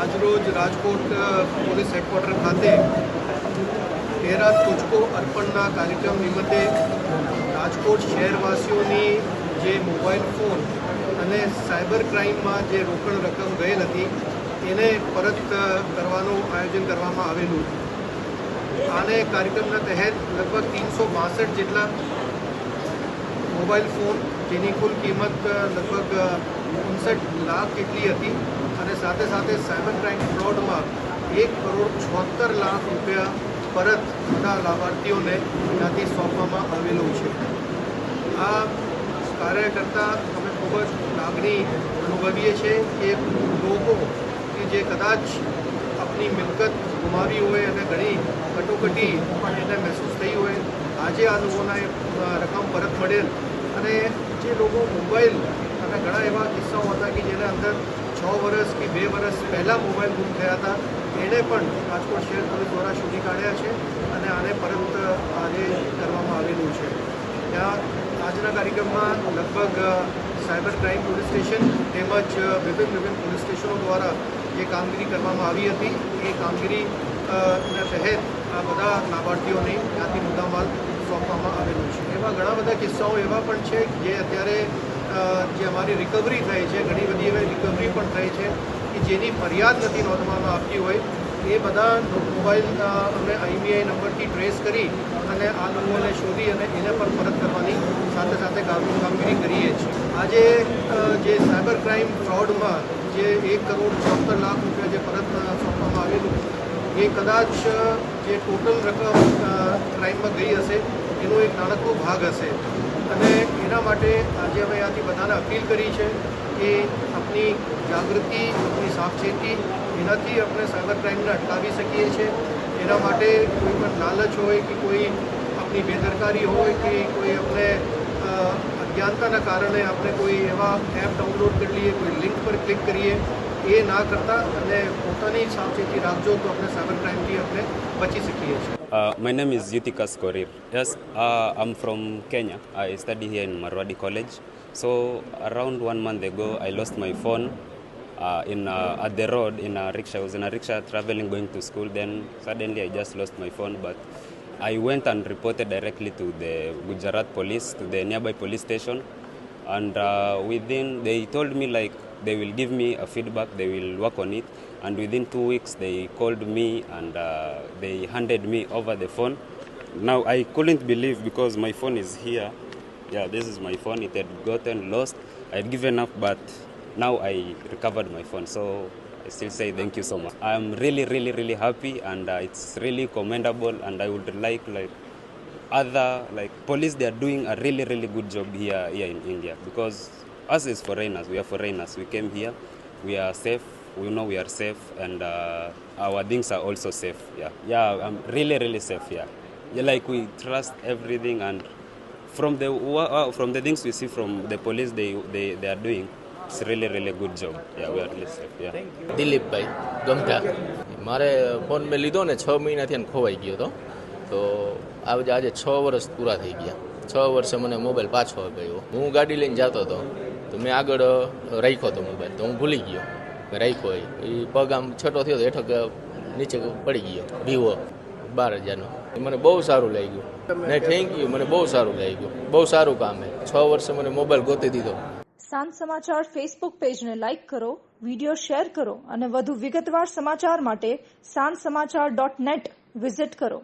આજરોજ Rajkot police headquarter ખાતે તેરા તુચકો અર્પણના કાર્યક્રમ નિમિત્તે રાજકોટ શહેરવાસીઓની જે મોબાઈલ ફોન અને સાયબર ક્રાઇમમાં જે રોકડ રકમ ગયેલ હતી, એને પરત કરવાનું આયોજન કરવામાં આવેલું. આને કાર્યક્રમના તહેત લગભગ ત્રણસો બાસઠ જેટલા મોબાઈલ ફોન, જેની કુલ કિંમત લગભગ ઉનસઠ લાખ જેટલી હતી. અને સાથે સાથે સાયબર ક્રાઇમ ફ્રોડમાં એક કરોડ છોતેર લાખ રૂપિયા પરત બધા લાભાર્થીઓને ત્યાંથી સોંપવામાં આવેલું છે. આ કાર્ય કરતાં અમે ખૂબ જ લાગણી અનુભવીએ છીએ કે લોકો કે જે કદાચ આપણી મિલકત ગુમાવી હોય અને ઘણી કટોકટી પણ એને મહેસૂસ થઈ હોય, આજે આ લોકોના રકમ પરત મળેલ. અને જે લોકો મોબાઈલ અને ઘણા એવા કિસ્સાઓ હતા કે જેના અંદર છ વર્ષ કે બે વર્ષ પહેલાં મોબાઈલ ગુમ થયા હતા. એને પણ રાજકોટ શહેર પોલીસ દ્વારા શોધી કાઢ્યા છે અને આને પરત આજે કરવામાં આવેલું છે. ત્યાં આજના કાર્યક્રમમાં લગભગ સાયબર ક્રાઇમ પોલીસ સ્ટેશન તેમજ વિભિન્ન વિભિન્ન પોલીસ સ્ટેશનો દ્વારા જે કામગીરી કરવામાં આવી હતી એ કામગીરી અ, ના તહેત આ બધા લાભાર્થીઓને ત્યાંથી મુદ્દામાલ સોંપવામાં આવેલું છે. એવા ઘણા બધા કિસ્સાઓ એવા પણ છે જે અત્યારે જે અમારી રિકવરી થઈ છે, ઘણી બધી એવી રિકવરી પણ થઈ છે, કે જેની ફરિયાદ નથી નોંધવામાં આવતી હોય, એ બધા મોબાઈલ અમે આઈબીઆઈ નંબરથી ટ્રેસ કરી અને આ લોકોને શોધી અને એને પણ પરત કરવાની સાથે સાથે કામ- કામગીરી કરીએ છીએ. આજે જે સાયબર ક્રાઇમ ફ્રોડમાં જે એક કરોડ ચોહત્તર લાખ રૂપિયા જે પરત સોંપવામાં આવેલું, એ કદાચ જે ટોટલ રકમ ક્રાઇમમાં ગઈ હશે એનો એક નાનકડો ભાગ હશે. અને એના માટે આજે અમે આથી બધાને અપીલ કરી છે કે આપની જાગૃતિ આપણી સાવચેતી એનાથી આપણે સાયબર ક્રાઇમને અટકાવી શકીએ છીએ. એના માટે કોઈ પણ લાલચ હોય કે કોઈ આપણી બેદરકારી હોય કે કોઈ આપણે અજ્ઞાનતાના કારણે આપણે કોઈ એવા એપ ડાઉનલોડ કરી લઈએ, કોઈ લિંક પર ક્લિક કરીએ, એ ના કરતા અને પોતાની સાવચેતી રાખજો તો આપણે સાયબર ક્રાઇમથી આપણે બચી શકીએ છીએ. Uh, my name is Yutikas Korir. Yes, uh, I'm from Kenya. I study here in Marwadi College. So around one month ago, I lost my phone uh, in uh, at the road in a rickshaw. I was in a rickshaw traveling going to school. Then suddenly I just lost my phone, but I went and reported directly to the Gujarat police, to the nearby police station, and uh, within they told me like they will give me a feedback they will work on it and within two weeks they called me and uh, they handed me over the phone now i couldn't believe because my phone is here yeah this is my phone it had gotten lost i had given up but now i recovered my phone so I still say thank you so much. I'm really, really, really happy, and uh, it's really commendable. And I would like, like, other like police they are doing a really really good job here here in India because us as foreigners we are foreigners we came here we are safe we know we are safe and uh, our things are also safe yeah yeah I'm really really safe yeah yeah like we trust everything and from the wa- uh, from the things we see from the police they they, they are doing it's really really good job yeah we are really safe yeah દિલીપભાઈ ગમઠા મારે phone મેં લીધો ને છ મહિનાથી એને ખોવાઈ ગયો હતો તો આજે આજે છ વર્ષ પૂરા થઈ ગયા છ વર્ષે મને મોબાઈલ પાછો આપ્યો હું ગાડી લઈને જતો હતો તો મેં આગળ રાખ્યો હતો મોબાઈલ તો હું ભૂલી ગયો મેં રાખ્યો એ. પગ આમ છઠ્ઠો થયો તો હેઠો નીચે પડી ગયો. વિવો બાર હજારનો. મને બહુ સારું લાગ્યું. ને થેન્ક યુ મને બહુ સારું લાગ્યું. બહુ સારું કામ છે છ વર્ષે મને મોબાઈલ ગોતી દીધો. સાંજ સમાચાર ફેસબુક પેજને લાઇક કરો વીડિયો શેર કરો અને વધુ વિગતવાર સમાચાર માટે સાંજ સમાચાર ડોટ નેટ વિઝિટ કરો.